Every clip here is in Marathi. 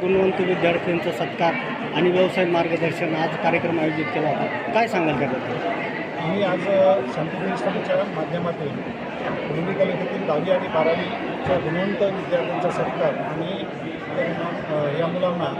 गुणवंत विद्यार्थ्यांचा सत्कार आणि व्यवसाय मार्गदर्शन आज कार्यक्रम आयोजित केला होता. काय सांगाल त्याबद्दल? आम्ही आज शांतिप्रिय संस्थेच्या माध्यमातून दोन्ही तालुक्यातील दहावी आणि बारावीच्या गुणवंत विद्यार्थ्यांचा सत्कार आणि या मुलांना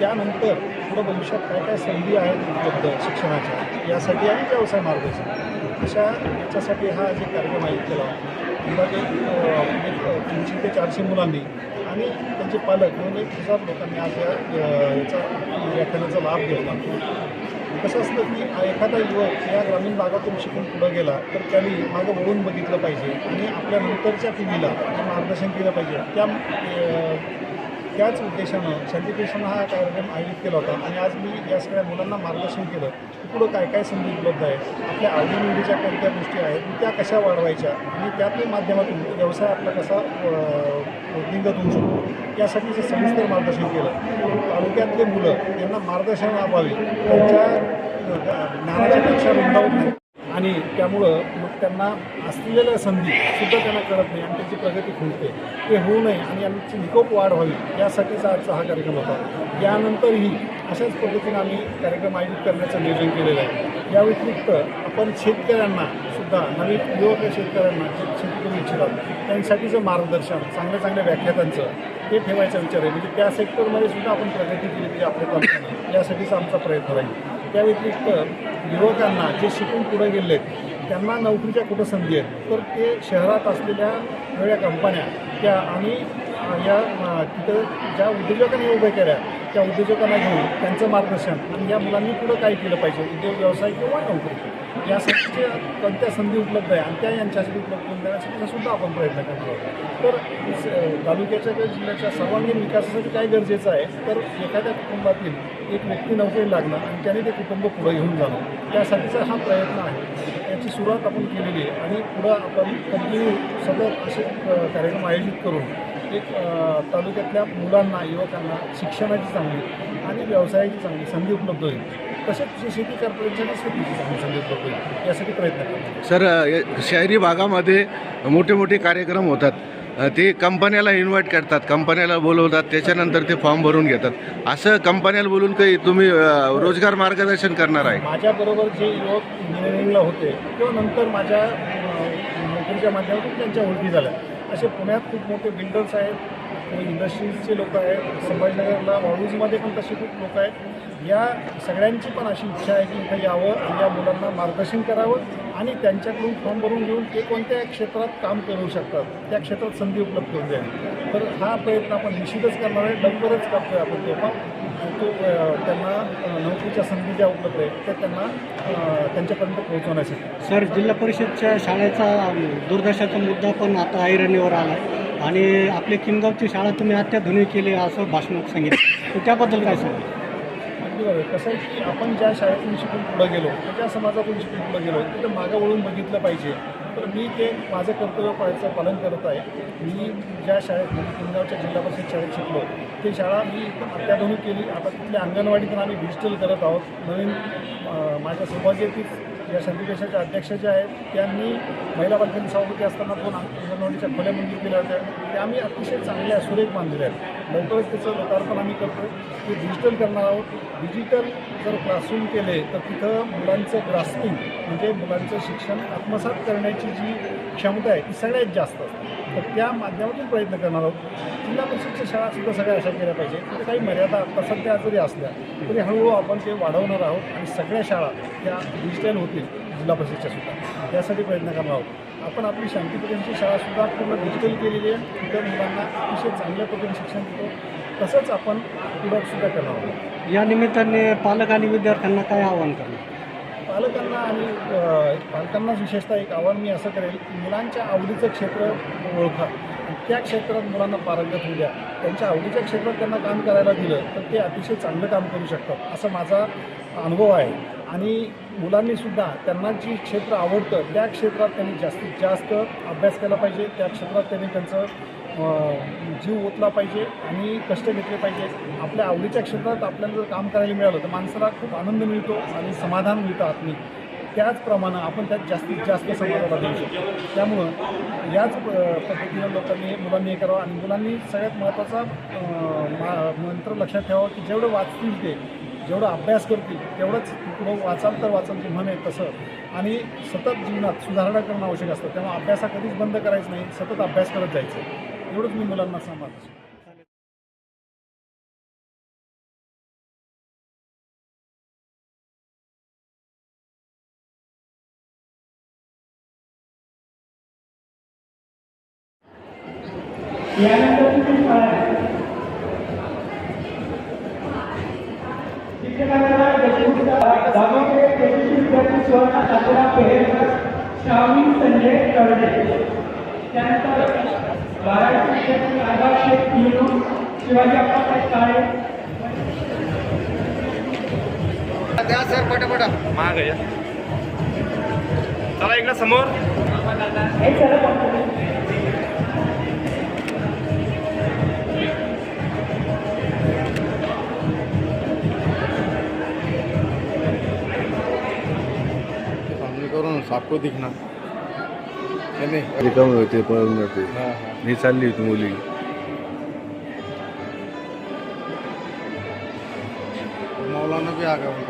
त्यानंतर पुढं भविष्यात काय काय संधी आहेत उपलब्ध शिक्षणाच्या यासाठी आणि व्यवसाय मार्गदर्शन अशा याच्यासाठी हा जे कार्यक्रम आयोजित केला अंदाजे एक तीनशे ते चारशे मुलांनी आणि त्यांचे पालक म्हणून एक हजार लोकांनी आज या याचा व्याख्यानाचा लाभ घेतला. कसं असतं की एखादा युवक या ग्रामीण भागातून शिकून पुढं गेला तर त्यांनी मागं वळून बघितलं पाहिजे आणि आपल्या नंतरच्या पिढीला मार्गदर्शन केलं पाहिजे. त्या त्याच उद्देशानं शांतिपेशन हा कार्यक्रम आयोजित केला होता आणि आज मी या सगळ्या मुलांना मार्गदर्शन केलं की पुढं काय काय संधी उपलब्ध आहे आपल्या आवडीनिवडीच्या कोणत्या गोष्टी आहेत त्या कशा वाढवायच्या आणि त्यातल्या माध्यमातून व्यवसाय आपला कसा अं, वृद्धिंगत होऊ शकतो यासाठीचं सविस्तर मार्गदर्शन केलं. तालुक्यातले मुलं यांना मार्गदर्शन लाभावे त्यांच्या ज्ञानाची ज्ञानाच्या पेक्षा रुंदावत नाही. आणि त्यामुळं मग त्यांना असलेल्या संधी सुद्धा त्यांना कळत नाही आणि त्यांची प्रगती खुलते. ते होऊ नये आणि यांची निकोप वाढ व्हावी यासाठीचा आजचा हा कार्यक्रम होता. यानंतरही अशाच पद्धतीनं आम्ही कार्यक्रम आयोजित करण्याचं नियोजन केलेलं आहे. या व्यतिरिक्त आपण शेतकऱ्यांना सुद्धा नवीन युवक शेतकऱ्यांना शेती करू इच्छितात त्यांसाठीचं मार्गदर्शन चांगल्या चांगल्या व्याख्यातांचं ते ठेवायचा विचार आहे. म्हणजे त्या सेक्टरमध्ये सुद्धा आपण प्रगती केली पाहिजे आपल्या तालुक्यानं यासाठीचा आमचा प्रयत्न राहील. त्या व्यतिरिक्त युवकांना जे शिकून पुढे गेले आहेत त्यांना नोकरीच्या कुठं संधी आहेत? तर ते शहरात असलेल्या वेगळ्या कंपन्या त्या आणि या तिथं ज्या उद्योजकांनी उभ्या केल्या त्या उद्योजकांना घेऊन त्यांचं मार्गदर्शन आणि या मुलांनी पुढं काय केलं पाहिजे? उद्योग व्यवसाय किंवा नोकरी? यासाठीच्या कोणत्या संधी उपलब्ध आहे? आणि त्या यांच्यासाठी उपलब्ध करून देण्यासाठी सुद्धा आपण प्रयत्न करतो. तर स- तालुक्याच्या किंवा जिल्ह्याच्या सर्वांगीण विकासासाठी काय गरजेचं आहे? तर एखाद्या कुटुंबातील एक व्यक्ती नोकरी लागणं आणि त्याने ते कुटुंब पुढं घेऊन जाणं. त्यासाठीचा हा प्रयत्न आहे. याची सुरुवात आपण केलेली आहे आणि पुढं आपण कंटिन्यू सतत असे कार्यक्रम आयोजित करून एक तालुक्यातल्या मुलांना युवकांना शिक्षणाची चांगली आणि व्यवसायाची चांगली संधी उपलब्ध होईल. तसेच जे शेती करणाऱ्यांसाठी शेतीची चांगली संधी उपलब्ध होईल यासाठी प्रयत्न करतो सर शहरी भागामध्ये मोठे मोठे कार्यक्रम होतात. ते कंपन्याला इन्व्हाइट करतात कंपन्याला बोलवतात त्याच्यानंतर ते फॉर्म भरून घेतात. असं कंपन्याला बोलून काही तुम्ही अ, रोजगार मार्गदर्शन करणार आहे? माझ्याबरोबर जे युवक इंजिनिअरिंगला होते किंवा नंतर माझ्या अ, नोकरीच्या माध्यमातून त्यांच्या ओळखी झाल्या. असे पुण्यात खूप मोठे बिल्डर्स आहेत इंडस्ट्रीजचे लोक आहेत संभाजीनगरला वाळूजमध्ये पण तसे खूप लोक आहेत. या सगळ्यांची पण अशी इच्छा आहे की इथं यावं आणि या मुलांना मार्गदर्शन करावं आणि त्यांच्याकडून फॉर्म भरून घेऊन ते कोणत्या क्षेत्रात काम करू शकतात. त्या क्षेत्रात संधी उपलब्ध करून द्या तर हा प्रयत्न आपण निश्चितच करणार आहे. लवकरच करतोय आपण तो तो त्यांना नोकरीच्या संधी ज्या उपलब्ध आहेत त्या त्यांना त्यांच्यापर्यंत पोहोचवण्यासाठी. सर जिल्हा परिषदच्या शाळेचा दुर्दशाचा मुद्दा पण आता ऐरणीवर आला आहे आणि आपली किनगावची शाळा तुम्ही अत्याधुनिक केली असं भाषण सांगितलं. तर त्याबद्दल काय सांगाल? अगदी बरोबर. कसं आहे की आपण ज्या शाळेतून शिकून पुढं गेलो ज्या समाजातून शिकून पुढं गेलो तिथं मागं वळून बघितलं पाहिजे. तर मी ते माझं कर्तव्य पाळायचं पालन करत आहे. मी ज्या शाळेत म्हणजे किनगावच्या जिल्हा परिषद शाळेत शिकलो ती शाळा मी अत्याधुनिक केली. आता तिथल्या अंगणवाडीतून आम्ही डिजिटल करत आहोत. नवीन अं, माझ्या सौभाग्यातील या संधिदेशाच्या अध्यक्ष ज्या आहेत त्यांनी महिला बालकांनी सभापती असताना दोन अंगणवाडीच्या खोल्या मंजूर केल्या होत्या. ते आम्ही अतिशय चांगल्या सुरेख बांधलेल्या आहेत. लवकरच त्याचं लोकार्पण आम्ही करतो ते डिजिटल करणार आहोत. डिजिटल जर क्लासरूम केले तर तिथं मुलांचं ग्रास्पिंग म्हणजे मुलांचं शिक्षण आत्मसात करण्याची जी क्षमता आहे ती सगळ्यात जास्त असते. तर त्या माध्यमातून प्रयत्न करणार आहोत. जिल्हा परिषदच्या शाळासुद्धा सगळ्या अशा केल्या पाहिजे. तिथे काही मर्यादा आत्ता सध्या जरी असल्या तरी हळूहळू आपण ते वाढवणार आहोत. आणि सगळ्या शाळा त्या डिजिटल होतील. जिल्हा परिषदच्या सुद्धा. यासाठी प्रयत्न करणार आहोत. आपण आपली शांतीपर्यंतची शाळासुद्धा पूर्ण डिजिटल केलेली आहे. तिथं मुलांना अतिशय चांगल्या पद्धतीने शिक्षण देतो. तसंच आपण सुद्धा करणार आहोत. या निमित्ताने पालक आणि विद्यार्थ्यांना काय आवाहन करणार? पालकांना आणि अ, पालकांनाच विशेषतः एक आव्हान मी असं करेल की मुलांच्या आवडीचं क्षेत्र ओळखा. त्या क्षेत्रात मुलांना पारंगत होऊ द्या. त्यांच्या आवडीच्या क्षेत्रात त्यांना काम करायला दिलं तर ते अतिशय चांगलं काम करू शकतात असा माझा अनुभव आहे. आणि मुलांनीसुद्धा त्यांना जी क्षेत्र आवडतं त्या क्षेत्रात त्यांनी जास्तीत जास्त अभ्यास केला पाहिजे. त्या क्षेत्रात त्यांनी त्यांचं जीव ओतला पाहिजे आणि कष्ट घेतले पाहिजे. आपल्या आवडीच्या क्षेत्रात आपल्याला जर काम करायला मिळालं तर माणसाला खूप आनंद मिळतो आणि समाधान मिळतं आत्मिक. त्याचप्रमाणे आपण त्यात जास्तीत जास्त समाजाला देऊ शकतो. त्यामुळं याच प- पद्धतीनं लोकांनी हे मुलांनी हे करावं आणि मुलांनी सगळ्यात महत्त्वाचा मा- मंत्र लक्षात ठेवावं की जेवढं वाचतील ते जेवढं अभ्यास करतील तेवढंच पुढं वाचाल तर वाचाल जी म्हण आहे तसं. आणि सतत जीवनात सुधारणा करणं आवश्यक असतं. त्यामुळे अभ्यासा कधीच बंद करायचं नाही सतत अभ्यास करत जायचं. एवढंच मी मुलांना सांगतो श्रावणी संजय कर्डे. त्यानंतर बारावी विद्यार्थी आगार शेख पिलो शिवाजी अप्पासाहेब काळे. द्या सर पटापटा. महाग आहे चला इकडं समोर. हे सर्व सापको दिखना रिकाम होते पळून जाते. मी चालली होती मुली. मौलाना भी आगा म्हणतो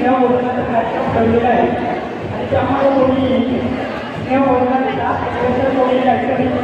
स्नेह या कार्यक्रम ठरलेला आहे आणि त्यामुळे कोणी स्नेह वर्गाचा कोणी कार्यक्रम